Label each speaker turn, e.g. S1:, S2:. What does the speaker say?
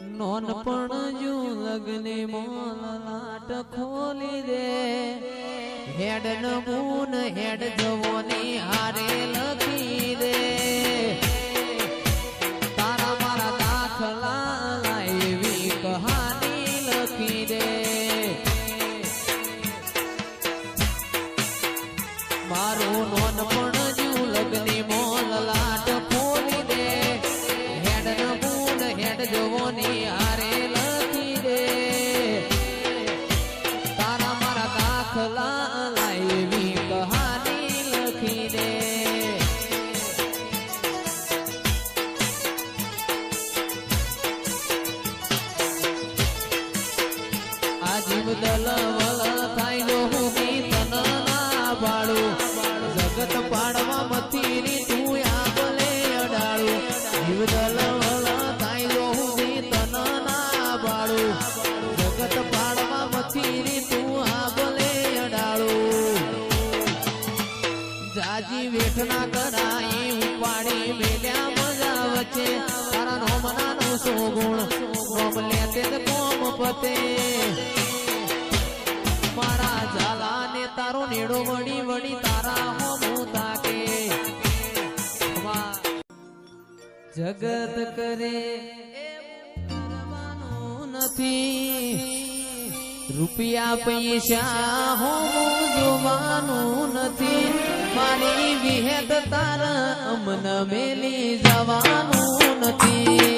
S1: નોનપણ જો લગને મોલ લાટ ખોલી દે. હેડ નમૂન હેડ જવોની હારે જવોની હારે લખી દે. તારા મારા દાખલા લાવી લખી દે. આ જીવ વેઠના કરાઈ, ઉપાડી મેલ્યા મજા વચ્ચે. તારા નોમના નો સો ગુણ નોમ લે તે કોમ પતે. મારા ઝાલા ને તારો નેડો વળી વળી તારા હોમું તાકે વાહ. જગત કરે રૂપિયા, પૈસા હોવું જોવાનું નથી. મારી વિહેત તારા અમને મેલી જવાનું નથી.